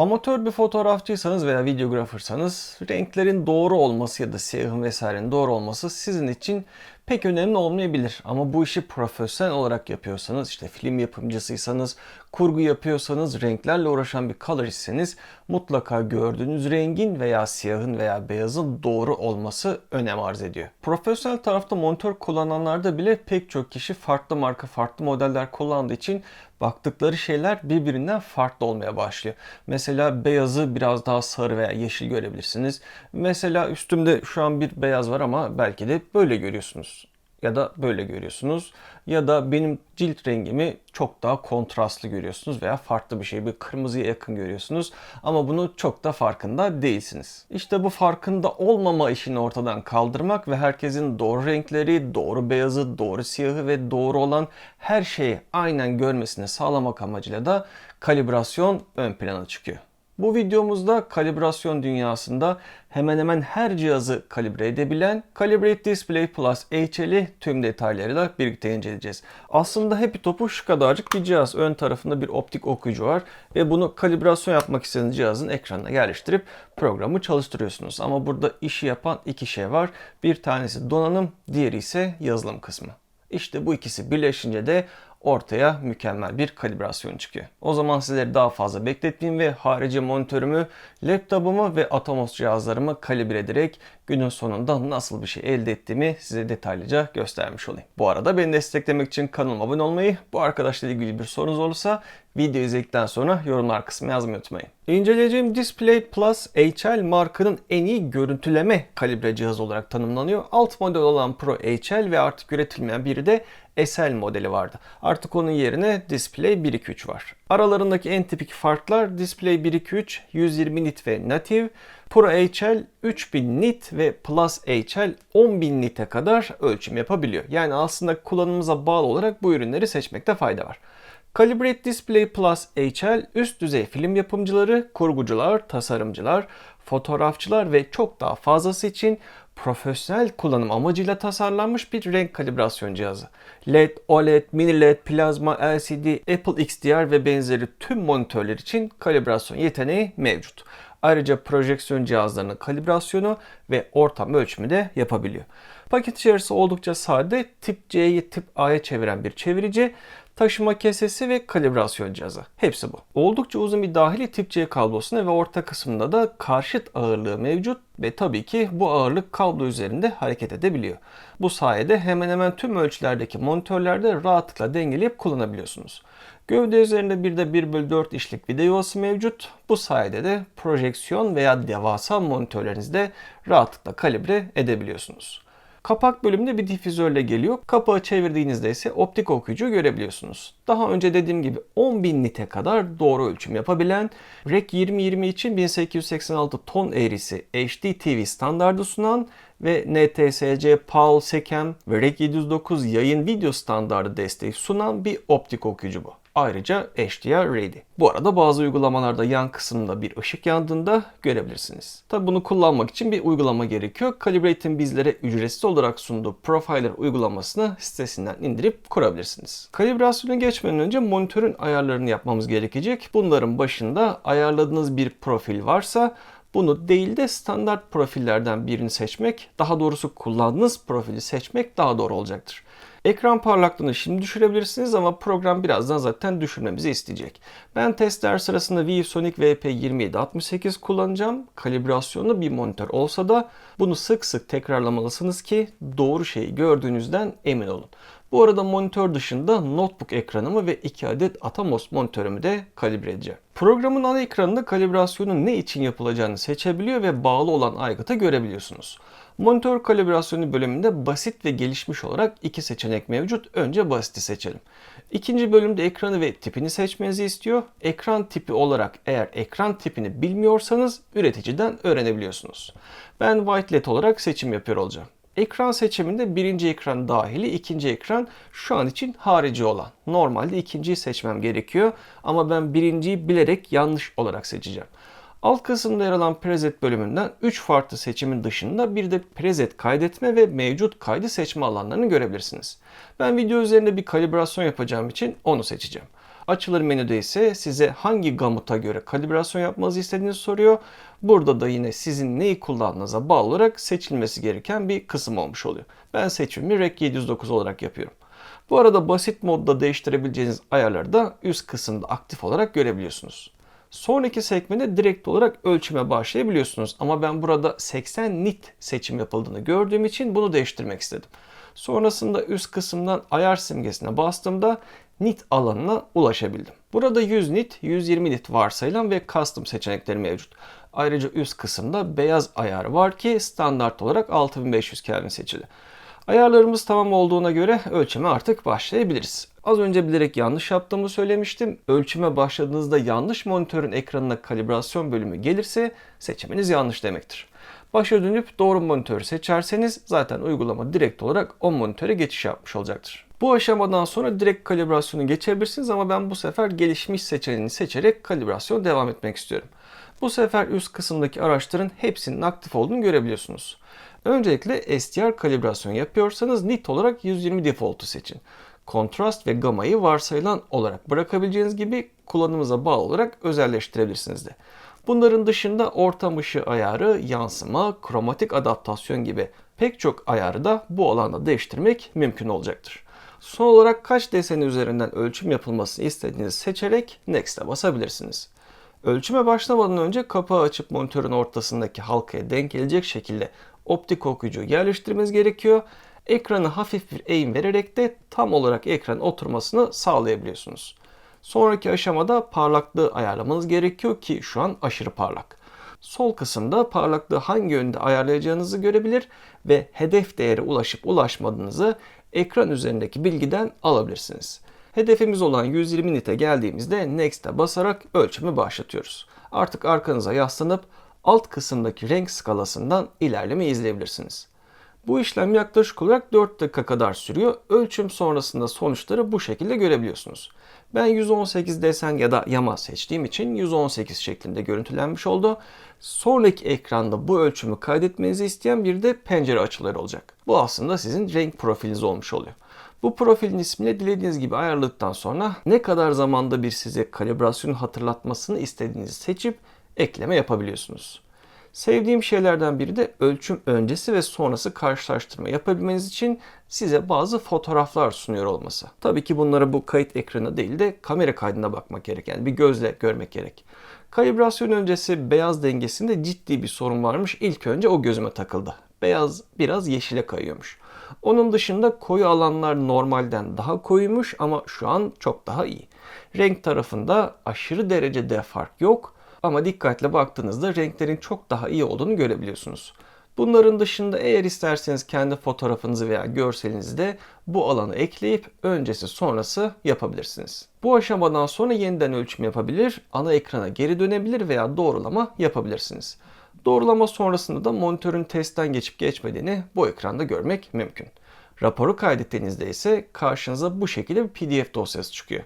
Amatör bir fotoğrafçıysanız veya videografırsanız renklerin doğru olması ya da siyahın vesairenin doğru olması sizin için pek önemli olmayabilir. Ama bu işi profesyonel olarak yapıyorsanız, işte film yapımcısıysanız, kurgu yapıyorsanız, renklerle uğraşan bir colorist'seniz mutlaka gördüğünüz rengin veya siyahın veya beyazın doğru olması önem arz ediyor. Profesyonel tarafta monitör kullananlarda bile pek çok kişi farklı marka, farklı modeller kullandığı için baktıkları şeyler birbirinden farklı olmaya başlıyor. Mesela beyazı biraz daha sarı veya yeşil görebilirsiniz. Mesela üstümde şu an bir beyaz var ama belki de böyle görüyorsunuz ya da böyle görüyorsunuz. Ya da benim cilt rengimi çok daha kontrastlı görüyorsunuz veya farklı bir şey bir kırmızıya yakın görüyorsunuz. Ama bunu çok da farkında değilsiniz. İşte bu farkında olmama işini ortadan kaldırmak ve herkesin doğru renkleri, doğru beyazı, doğru siyahı ve doğru olan her şeyi aynen görmesini sağlamak amacıyla da kalibrasyon ön plana çıkıyor. Bu videomuzda kalibrasyon dünyasında hemen hemen her cihazı kalibre edebilen Calibrate Display Plus HL'i tüm detaylarıyla birlikte inceleyeceğiz. Aslında Happy Top'u şu kadarcık bir cihaz. Ön tarafında bir optik okuyucu var ve bunu kalibrasyon yapmak istediğiniz cihazın ekranına yerleştirip programı çalıştırıyorsunuz. Ama burada işi yapan iki şey var. Bir tanesi donanım, diğeri ise yazılım kısmı. İşte bu ikisi birleşince de ortaya mükemmel bir kalibrasyon çıkıyor. O zaman sizleri daha fazla bekletmeyeyim ve harici monitörümü, laptopumu ve Atomos cihazlarımı kalibre ederek günün sonunda nasıl bir şey elde ettiğimi size detaylıca göstermiş olayım. Bu arada beni desteklemek için kanalıma abone olmayı, bu arkadaşla ilgili bir sorunuz olursa video izledikten sonra yorumlar kısmına yazmayı unutmayın. İnceleyeceğim Display Plus HL markanın en iyi görüntüleme kalibre cihazı olarak tanımlanıyor. Alt model olan Pro HL ve artık üretilmeyen biri de SL modeli vardı. Artık onun yerine Display 123 var. Aralarındaki en tipik farklar Display 123 120 nit ve native, Pro HL 3000 nit ve Plus HL 10000 nite kadar ölçüm yapabiliyor. Yani aslında kullanımıza bağlı olarak bu ürünleri seçmekte fayda var. Calibrate Display Plus HL üst düzey film yapımcıları, kurgucular, tasarımcılar, fotoğrafçılar ve çok daha fazlası için profesyonel kullanım amacıyla tasarlanmış bir renk kalibrasyon cihazı. LED, OLED, mini LED, plazma, LCD, Apple XDR ve benzeri tüm monitörler için kalibrasyon yeteneği mevcut. Ayrıca projeksiyon cihazlarının kalibrasyonu ve ortam ölçümü de yapabiliyor. Paket içerisi oldukça sade, tip C'yi tip A'ya çeviren bir çevirici, taşıma kesesi ve kalibrasyon cihazı. Hepsi bu. Oldukça uzun bir dahili tip C kablosuna ve orta kısmında da karşıt ağırlığı mevcut ve tabii ki bu ağırlık kablo üzerinde hareket edebiliyor. Bu sayede hemen hemen tüm ölçülerdeki monitörlerde rahatlıkla dengeleyip kullanabiliyorsunuz. Gövde üzerinde bir de 1 bölü 4 işlik vida yuvası mevcut. Bu sayede de projeksiyon veya devasa monitörlerinizde rahatlıkla kalibre edebiliyorsunuz. Kapak bölümünde bir difüzörle geliyor. Kapağı çevirdiğinizde ise optik okuyucu görebiliyorsunuz. Daha önce dediğim gibi 10.000 nite kadar doğru ölçüm yapabilen REC 2020 için 1886 ton eğrisi HD TV standardı sunan ve NTSC, PAL, SECAM ve REC 709 yayın video standardı desteği sunan bir optik okuyucu bu. Ayrıca HDR ready. Bu arada bazı uygulamalarda yan kısımda bir ışık yandığında görebilirsiniz. Tabi bunu kullanmak için bir uygulama gerekiyor. Calibrate'in bizlere ücretsiz olarak sunduğu Profiler uygulamasını sitesinden indirip kurabilirsiniz. Kalibrasyonu geçmeden önce monitörün ayarlarını yapmamız gerekecek. Bunların başında ayarladığınız bir profil varsa bunu değil de standart profillerden birini seçmek, daha doğrusu kullandığınız profili seçmek daha doğru olacaktır. Ekran parlaklığını şimdi düşürebilirsiniz ama program birazdan zaten düşürmemizi isteyecek. Ben testler sırasında ViewSonic VP2768 kullanacağım. Kalibrasyonlu bir monitör olsa da bunu sık sık tekrarlamalısınız ki doğru şeyi gördüğünüzden emin olun. Bu arada monitör dışında notebook ekranımı ve 2 adet Atomos monitörümü de kalibre edeceğim. Programın ana ekranında kalibrasyonun ne için yapılacağını seçebiliyor ve bağlı olan aygıtı görebiliyorsunuz. Monitör kalibrasyonu bölümünde basit ve gelişmiş olarak iki seçenek mevcut. Önce basiti seçelim. İkinci bölümde ekranı ve tipini seçmenizi istiyor. Ekran tipi olarak eğer ekran tipini bilmiyorsanız üreticiden öğrenebiliyorsunuz. Ben white LED olarak seçim yapıyor olacağım. Ekran seçiminde birinci ekran dahili ikinci ekran şu an için harici olan. Normalde ikinciyi seçmem gerekiyor ama ben birinciyi bilerek yanlış olarak seçeceğim. Alt kısımda yer alan preset bölümünden 3 farklı seçimin dışında bir de preset kaydetme ve mevcut kaydı seçme alanlarını görebilirsiniz. Ben video üzerinde bir kalibrasyon yapacağım için onu seçeceğim. Açılır menüde ise size hangi gamuta göre kalibrasyon yapmanızı istediğinizi soruyor. Burada da yine sizin neyi kullandığınıza bağlı olarak seçilmesi gereken bir kısım olmuş oluyor. Ben seçimimi REC 709 olarak yapıyorum. Bu arada basit modda değiştirebileceğiniz ayarları da üst kısımda aktif olarak görebiliyorsunuz. Sonraki sekmede direkt olarak ölçüme başlayabiliyorsunuz. Ama ben burada 80 nit seçim yapıldığını gördüğüm için bunu değiştirmek istedim. Sonrasında üst kısımdan ayar simgesine bastığımda nit alanına ulaşabildim. Burada 100 nit, 120 nit varsayılan ve custom seçenekleri mevcut. Ayrıca üst kısımda beyaz ayarı var ki standart olarak 6500 Kelvin seçili. Ayarlarımız tamam olduğuna göre ölçüme artık başlayabiliriz. Az önce bilerek yanlış yaptığımı söylemiştim. Ölçüme başladığınızda yanlış monitörün ekranına kalibrasyon bölümü gelirse seçiminiz yanlış demektir. Başa dönüp doğru monitörü seçerseniz zaten uygulama direkt olarak o monitöre geçiş yapmış olacaktır. Bu aşamadan sonra direkt kalibrasyonu geçebilirsiniz ama ben bu sefer gelişmiş seçeneğini seçerek kalibrasyon devam etmek istiyorum. Bu sefer üst kısımdaki araçların hepsinin aktif olduğunu görebiliyorsunuz. Öncelikle SDR kalibrasyon yapıyorsanız nit olarak 120 default'u seçin. Kontrast ve gamayı varsayılan olarak bırakabileceğiniz gibi kullanımıza bağlı olarak özelleştirebilirsiniz de. Bunların dışında ortam ışığı ayarı, yansıma, kromatik adaptasyon gibi pek çok ayarı da bu alanda değiştirmek mümkün olacaktır. Son olarak kaç deseni üzerinden ölçüm yapılmasını istediğinizi seçerek Next'e basabilirsiniz. Ölçüme başlamadan önce kapağı açıp monitörün ortasındaki halkaya denk gelecek şekilde optik okuyucu yerleştirmeniz gerekiyor. Ekranı hafif bir eğim vererek de tam olarak ekran oturmasını sağlayabiliyorsunuz. Sonraki aşamada parlaklığı ayarlamanız gerekiyor ki şu an aşırı parlak. Sol kısımda parlaklığı hangi yönde ayarlayacağınızı görebilir ve hedef değere ulaşıp ulaşmadığınızı ekran üzerindeki bilgiden alabilirsiniz. Hedefimiz olan 120 nite geldiğimizde Next'e basarak ölçümü başlatıyoruz. Artık arkanıza yaslanıp alt kısımdaki renk skalasından ilerleme izleyebilirsiniz. Bu işlem yaklaşık olarak 4 dakika kadar sürüyor. Ölçüm sonrasında sonuçları bu şekilde görebiliyorsunuz. Ben 118 desen ya da yama seçtiğim için 118 şeklinde görüntülenmiş oldu. Sonraki ekranda bu ölçümü kaydetmenizi isteyen bir de pencere açıları olacak. Bu aslında sizin renk profiliniz olmuş oluyor. Bu profilin ismini dilediğiniz gibi ayarladıktan sonra ne kadar zamanda bir size kalibrasyon hatırlatmasını istediğinizi seçip ekleme yapabiliyorsunuz. Sevdiğim şeylerden biri de ölçüm öncesi ve sonrası karşılaştırma yapabilmeniz için size bazı fotoğraflar sunuyor olması. Tabii ki bunlara bu kayıt ekranı değil de kamera kaydına bakmak gerek. Yani bir gözle görmek gerek. Kalibrasyon öncesi beyaz dengesinde ciddi bir sorun varmış. İlk önce o gözüme takıldı. Beyaz biraz yeşile kayıyormuş. Onun dışında koyu alanlar normalden daha koyumuş ama şu an çok daha iyi. Renk tarafında aşırı derecede fark yok ama dikkatle baktığınızda renklerin çok daha iyi olduğunu görebiliyorsunuz. Bunların dışında eğer isterseniz kendi fotoğrafınızı veya görselinizi de bu alanı ekleyip öncesi sonrası yapabilirsiniz. Bu aşamadan sonra yeniden ölçüm yapabilir, ana ekrana geri dönebilir veya doğrulama yapabilirsiniz. Doğrulama sonrasında da monitörün testten geçip geçmediğini bu ekranda görmek mümkün. Raporu kaydettiğinizde ise karşınıza bu şekilde bir PDF dosyası çıkıyor.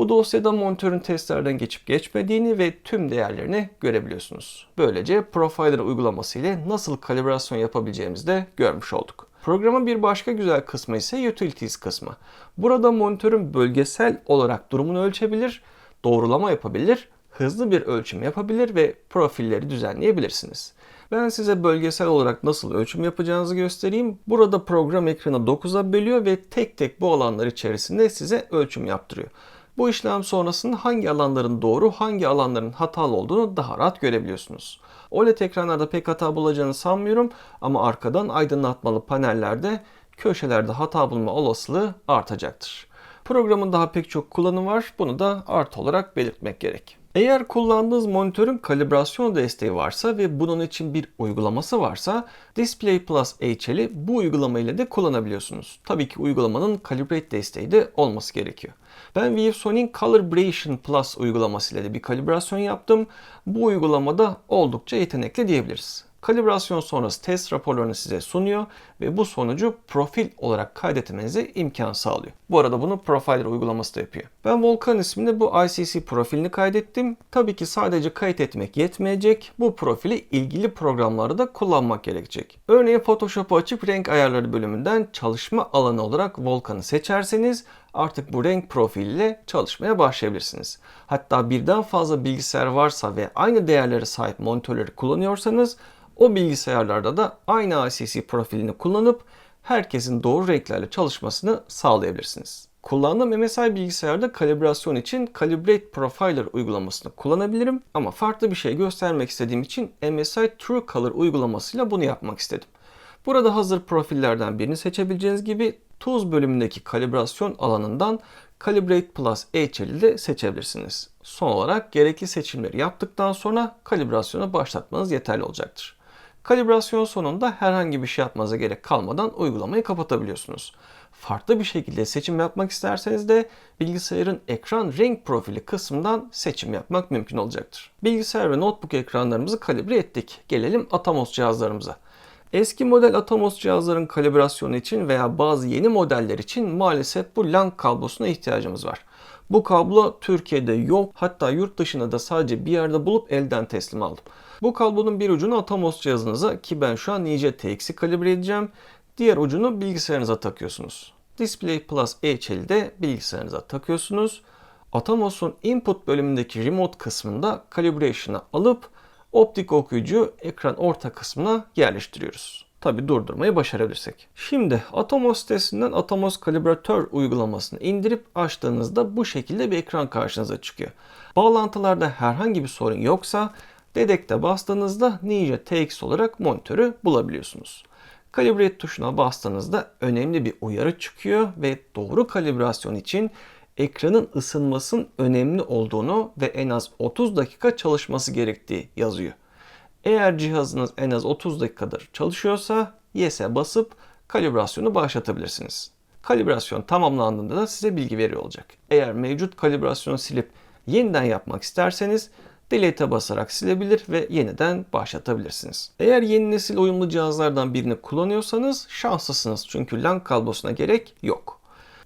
Bu dosyada monitörün testlerden geçip geçmediğini ve tüm değerlerini görebiliyorsunuz. Böylece Profiler uygulaması ile nasıl kalibrasyon yapabileceğimizi de görmüş olduk. Programın bir başka güzel kısmı ise Utilities kısmı. Burada monitörün bölgesel olarak durumunu ölçebilir, doğrulama yapabilir, hızlı bir ölçüm yapabilir ve profilleri düzenleyebilirsiniz. Ben size bölgesel olarak nasıl ölçüm yapacağınızı göstereyim. Burada program ekranı 9'a bölüyor ve tek tek bu alanlar içerisinde size ölçüm yaptırıyor. Bu işlem sonrasında hangi alanların doğru, hangi alanların hatalı olduğunu daha rahat görebiliyorsunuz. OLED ekranlarda pek hata bulacağını sanmıyorum ama arkadan aydınlatmalı panellerde köşelerde hata bulma olasılığı artacaktır. Programın daha pek çok kullanımı var. Bunu da artı olarak belirtmek gerek. Eğer kullandığınız monitörün kalibrasyon desteği varsa ve bunun için bir uygulaması varsa Display Plus HL'i bu uygulamayla da kullanabiliyorsunuz. Tabii ki uygulamanın Calibrate desteği de olması gerekiyor. Ben ViewSony'in Calibration Plus uygulamasıyla da bir kalibrasyon yaptım. Bu uygulamada oldukça yetenekli diyebiliriz. Kalibrasyon sonrası test raporlarını size sunuyor ve bu sonucu profil olarak kaydetmenize imkan sağlıyor. Bu arada bunu Profiler uygulaması da yapıyor. Ben Volkan isminde bu ICC profilini kaydettim. Tabii ki sadece kayıt etmek yetmeyecek. Bu profili ilgili programlarda da kullanmak gerekecek. Örneğin Photoshop'u açıp renk ayarları bölümünden çalışma alanı olarak Volkan'ı seçerseniz artık bu renk profiliyle çalışmaya başlayabilirsiniz. Hatta birden fazla bilgisayar varsa ve aynı değerlere sahip monitörleri kullanıyorsanız o bilgisayarlarda da aynı ICC profilini kullanıp herkesin doğru renklerle çalışmasını sağlayabilirsiniz. Kullandığım MSI bilgisayarda kalibrasyon için Calibrate Profiler uygulamasını kullanabilirim ama farklı bir şey göstermek istediğim için MSI True Color uygulamasıyla bunu yapmak istedim. Burada hazır profillerden birini seçebileceğiniz gibi Tools bölümündeki kalibrasyon alanından Calibrate Plus HL'i de seçebilirsiniz. Son olarak gerekli seçimleri yaptıktan sonra kalibrasyonu başlatmanız yeterli olacaktır. Kalibrasyon sonunda herhangi bir şey yapmanıza gerek kalmadan uygulamayı kapatabiliyorsunuz. Farklı bir şekilde seçim yapmak isterseniz de bilgisayarın ekran renk profili kısmından seçim yapmak mümkün olacaktır. Bilgisayar ve notebook ekranlarımızı kalibre ettik. Gelelim Atomos cihazlarımıza. Eski model Atomos cihazların kalibrasyonu için veya bazı yeni modeller için maalesef bu LAN kablosuna ihtiyacımız var. Bu kablo Türkiye'de yok hatta yurt dışında da sadece bir yerde bulup elden teslim aldım. Bu kablonun bir ucunu Atomos cihazınıza ki ben şu an Ninja TX'i kalibre edeceğim. Diğer ucunu bilgisayarınıza takıyorsunuz. Display Plus HL'i de bilgisayarınıza takıyorsunuz. Atomos'un input bölümündeki remote kısmında calibration'a alıp optik okuyucu ekran orta kısmına yerleştiriyoruz. Tabi durdurmayı başarabilirsek. Şimdi Atomos sitesinden Atomos Kalibratör uygulamasını indirip açtığınızda bu şekilde bir ekran karşınıza çıkıyor. Bağlantılarda herhangi bir sorun yoksa Dedekte bastığınızda Ninja TX olarak monitörü bulabiliyorsunuz. Calibrate tuşuna bastığınızda önemli bir uyarı çıkıyor ve doğru kalibrasyon için ekranın ısınmasının önemli olduğunu ve en az 30 dakika çalışması gerektiği yazıyor. Eğer cihazınız en az 30 dakikadır çalışıyorsa Yes'e basıp kalibrasyonu başlatabilirsiniz. Kalibrasyon tamamlandığında da size bilgi veriyor olacak. Eğer mevcut kalibrasyonu silip yeniden yapmak isterseniz Delete'e basarak silebilir ve yeniden başlatabilirsiniz. Eğer yeni nesil uyumlu cihazlardan birini kullanıyorsanız şanslısınız çünkü LAN kablosuna gerek yok.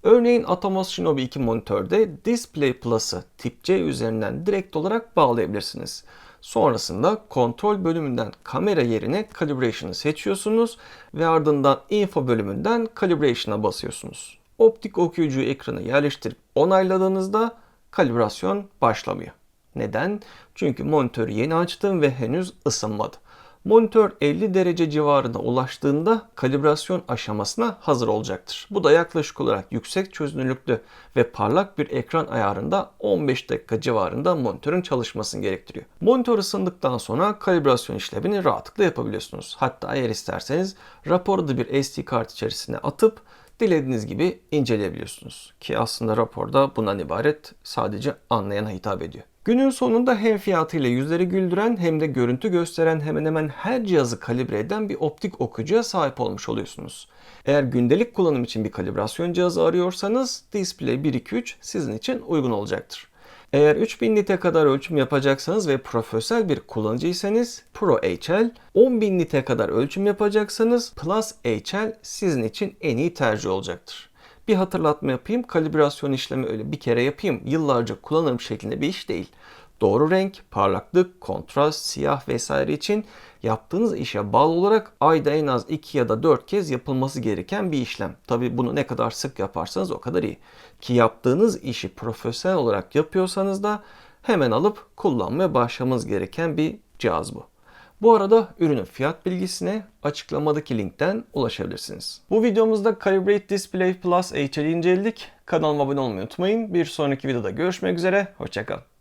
Örneğin Atomos Shinobi 2 monitörde Display Plus'ı tip C üzerinden direkt olarak bağlayabilirsiniz. Sonrasında kontrol bölümünden kamera yerine calibration'ı seçiyorsunuz ve ardından info bölümünden calibration'a basıyorsunuz. Optik okuyucuyu ekrana yerleştirip onayladığınızda kalibrasyon başlamıyor. Neden? Çünkü monitörü yeni açtım ve henüz ısınmadı. Monitör 50 derece civarına ulaştığında kalibrasyon aşamasına hazır olacaktır. Bu da yaklaşık olarak yüksek çözünürlüklü ve parlak bir ekran ayarında 15 dakika civarında monitörün çalışmasını gerektiriyor. Monitör ısındıktan sonra kalibrasyon işlemini rahatlıkla yapabiliyorsunuz. Hatta eğer isterseniz raporu da bir SD kart içerisine atıp dilediğiniz gibi inceleyebiliyorsunuz. Ki aslında raporda bundan ibaret sadece anlayana hitap ediyor. Günün sonunda hem fiyatıyla yüzleri güldüren hem de görüntü gösteren hemen hemen her cihazı kalibre eden bir optik okuyucuya sahip olmuş oluyorsunuz. Eğer gündelik kullanım için bir kalibrasyon cihazı arıyorsanız Display 123 sizin için uygun olacaktır. Eğer 3000 nite kadar ölçüm yapacaksanız ve profesyonel bir kullanıcıysanız Pro HL, 10.000 nite kadar ölçüm yapacaksanız Plus HL sizin için en iyi tercih olacaktır. Bir hatırlatma yapayım. Kalibrasyon işlemi öyle bir kere yapayım, yıllarca kullanırım şeklinde bir iş değil. Doğru renk, parlaklık, kontrast, siyah vesaire için yaptığınız işe bağlı olarak ayda en az 2 ya da 4 kez yapılması gereken bir işlem. Tabi bunu ne kadar sık yaparsanız o kadar iyi. Ki yaptığınız işi profesyonel olarak yapıyorsanız da hemen alıp kullanmaya başlamanız gereken bir cihaz bu. Bu arada ürünün fiyat bilgisine açıklamadaki linkten ulaşabilirsiniz. Bu videomuzda Calibrate Display Plus HL'i inceledik. Kanalıma abone olmayı unutmayın. Bir sonraki videoda görüşmek üzere. Hoşçakalın.